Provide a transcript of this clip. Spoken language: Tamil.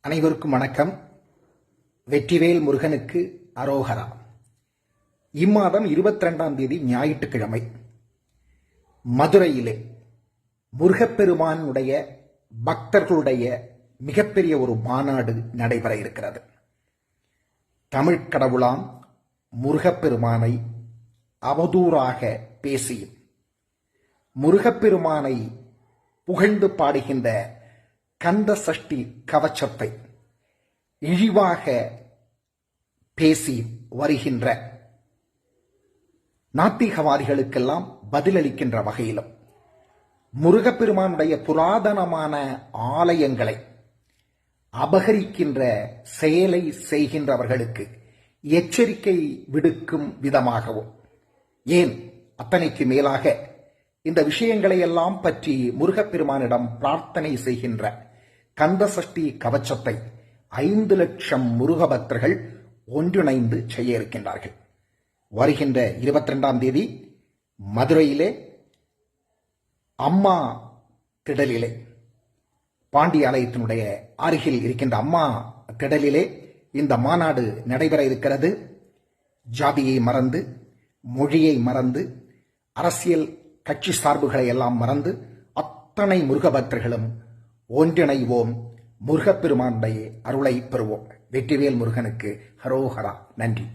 அனைவருக்கும் வணக்கம். வெற்றிவேல் முருகனுக்கு அரோகரா. இம்மாதம் இருபத்தி ரெண்டாம் தேதி ஞாயிற்றுக்கிழமை. மதுரையிலே முருகப்பெருமானுடைய பக்தர்களுடைய மிகப்பெரிய ஒரு மாநாடு நடைபெற இருக்கிறது. தமிழ்க் கடவுளாம் முருகப்பெருமானை அவதூறாக பேசியும் முருகப்பெருமானை புகழ்ந்து பாடுகின்ற கந்த சஷ்டி கவச்சத்தை இழிவாக பேசி வருகின்ற நாத்திகவாதிகளுக்கெல்லாம் பதிலளிக்கின்ற வகையிலும் முருகப்பெருமானுடைய புராதனமான ஆலயங்களை அபகரிக்கின்ற செயலை செய்கின்றவர்களுக்கு எச்சரிக்கை விடுக்கும் விதமாகவும் ஏன் அத்தனைக்கு மேலாக இந்த விஷயங்களை எல்லாம் பற்றி முருகப்பெருமானிடம் பிரார்த்தனை செய்கின்ற கந்தசஷ்டி கவச்சத்தை ஐந்து லட்சம் முருகபக்தர்கள் ஒன்றிணைந்து செய்ய இருக்கின்றார்கள் வருகின்ற இருபத்தி ரெண்டாம் தேதி மதுரையிலே அம்மா திடலிலே பாண்டிய ஆலயத்தினுடைய அருகில் இருக்கின்ற அம்மா திடலிலே இந்த மாநாடு நடைபெற இருக்கிறது. ஜாதியை மறந்து மொழியை மறந்து அரசியல் கட்சி சார்புகளை எல்லாம் மறந்து அத்தனை முருகபக்தர்களும் ஒன்றிணைவோம். முருகப்பெருமானுடைய அருளை பெறுவோம். வெற்றிவேல் முருகனுக்கு ஹரோஹரா. நன்றி.